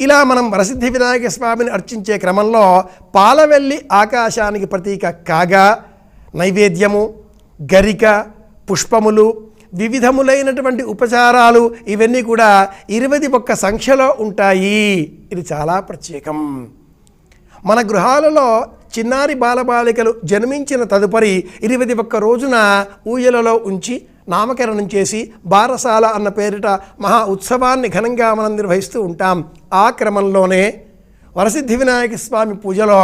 ఇలా మనం వరసిద్ధి వినాయక స్వామిని అర్చించే క్రమంలో పాలవెల్లి ఆకాశానికి ప్రతీక కాగా నైవేద్యము గరిక పుష్పములు వివిధములైనటువంటి ఉపచారాలు ఇవన్నీ కూడా ఇరవై ఒక్క సంఖ్యలో ఉంటాయి. ఇది చాలా ప్రత్యేకం. మన గృహాలలో చిన్నారి బాలబాలికలు జన్మించిన తదుపరి ఇరవై ఒక్క రోజున ఊయలలో ఉంచి నామకరణం చేసి బారసాల అన్న పేరిట మహా ఉత్సవాన్ని ఘనంగా మనం నిర్వహిస్తూ ఉంటాం. ఆ క్రమంలోనే వరసిద్ధి వినాయక స్వామి పూజలో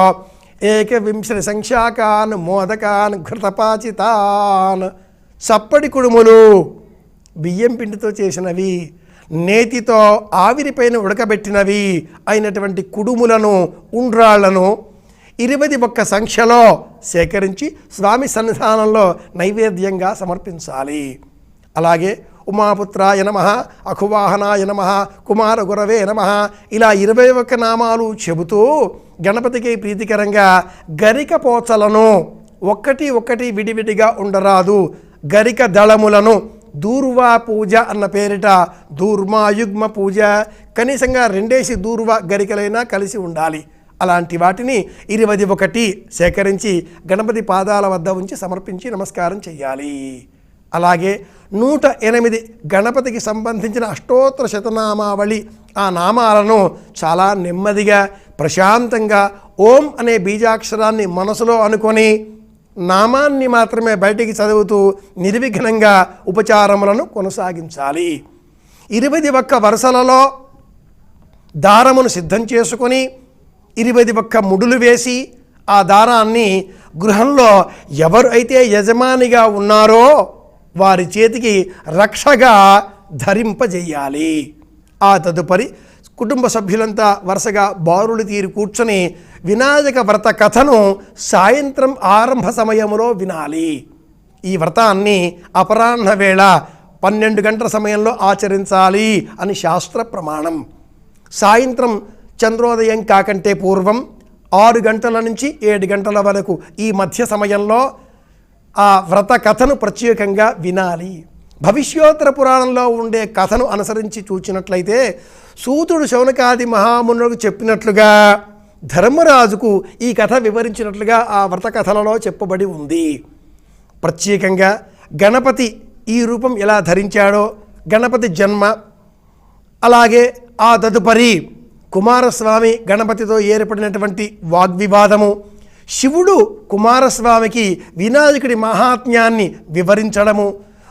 ఏకవింశతి సంఖ్యాకాన్ మోదకాన్ ఘృతపాచితాన్ సప్పడి కుడుములు బియ్యం పిండితో చేసినవి నేతితో ఆవిరిపైన ఉడకబెట్టినవి అయినటువంటి కుడుములను ఉండ్రాళ్ళను ఇరవై ఒక్క సంఖ్యలో సేకరించి స్వామి సన్నిధానంలో నైవేద్యంగా సమర్పించాలి. అలాగే ఉమాపుత్రాయ నమ అఖువాహనాయ నమ కుమార గురవే నమ ఇలా ఇరవై ఒక్క నామాలు చెబుతూ గణపతికి ప్రీతికరంగా గరిక పోచలను ఒక్కటి ఒక్కటి విడివిడిగా ఉండరాదు. గరిక దళములను దూర్వా పూజ అన్న పేరిట దూర్మాయుగ్మ పూజ కనీసంగా రెండేసి దూర్వ గరికలైనా కలిసి ఉండాలి. అలాంటి వాటిని ఇరవై ఒకటి సేకరించి గణపతి పాదాల వద్ద ఉంచి సమర్పించి నమస్కారం చేయాలి అలాగే నూట ఎనిమిది గణపతికి సంబంధించిన అష్టోత్తర శతనామావళి ఆ నామాలను చాలా నెమ్మదిగా ప్రశాంతంగా ఓం అనే బీజాక్షరాన్ని మనసులో అనుకొని నామాన్ని మాత్రమే బయటికి చదువుతూ నిర్విఘ్నంగా ఉపచారములను కొనసాగించాలి. ఇరవై ఒక్క వరుసలలో దారమును సిద్ధం చేసుకొని ఇరవై ఒక్క ముడులు వేసి ఆ దారాన్ని గృహంలో ఎవరు అయితే యజమానిగా ఉన్నారో వారి చేతికి రక్షగా ధరింపజేయాలి. ఆ తదుపరి కుటుంబ సభ్యులంతా వరుసగా బారులు తీరి కూర్చొని వినాయక వ్రత కథను సాయంత్రం ఆరంభ సమయంలో వినాలి. ఈ వ్రతాన్ని అపరాహ్న వేళ పన్నెండు గంటల సమయంలో ఆచరించాలి అని శాస్త్ర ప్రమాణం. సాయంత్రం చంద్రోదయం కాకంటే పూర్వం ఆరు గంటల నుంచి ఏడు గంటల వరకు ఈ మధ్య సమయంలో ఆ వ్రత కథను ప్రత్యేకంగా వినాలి. భవిష్యోత్తర పురాణంలో ఉండే కథను అనుసరించి చూచినట్లయితే సూతుడు శౌనకాది మహామునులకు చెప్పినట్లుగా ధర్మరాజుకు ఈ కథ వివరించినట్లుగా ఆ వ్రత కథలలో చెప్పబడి ఉంది. ప్రత్యేకంగా గణపతి ఈ రూపం ఎలా ధరించాడో గణపతి జన్మ అలాగే ఆ తదుపరి కుమారస్వామి గణపతితో ఏర్పడినటువంటి వాగ్వివాదము. శివుడు కుమారస్వామికి వినాయకుడి మహాత్మ్యాన్ని వివరించడము.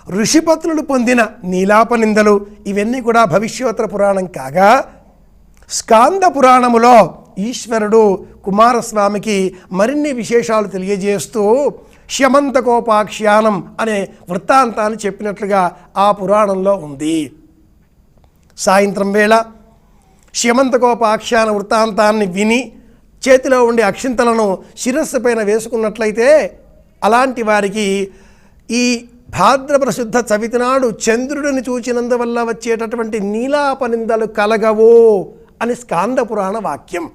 ఋషిపత్నులు పొందిన నీలాపనిందలు ఇవన్నీ కూడా భవిష్యోత్తర పురాణం కాగా స్కాంద పురాణములో ఈశ్వరుడు కుమారస్వామికి మరిన్ని విశేషాలు తెలియజేస్తూ శమంతకోపాఖ్యానం అనే వృత్తాంతాన్ని చెప్పినట్లుగా ఆ పురాణంలో ఉంది. సాయంత్రం వేళ శమంతకోపాఖ్యాన వృత్తాంతాన్ని విని చేతిలో ఉండే అక్షింతలను శిరస్సు పైన వేసుకున్నట్లయితే అలాంటి వారికి ఈ భాద్రపద శుద్ధ చవితి నాడు చంద్రుడిని చూచినందువల్ల వచ్చేటటువంటి నీలాపనిందలు కలగవు అని స్కాంద పురాణ వాక్యం.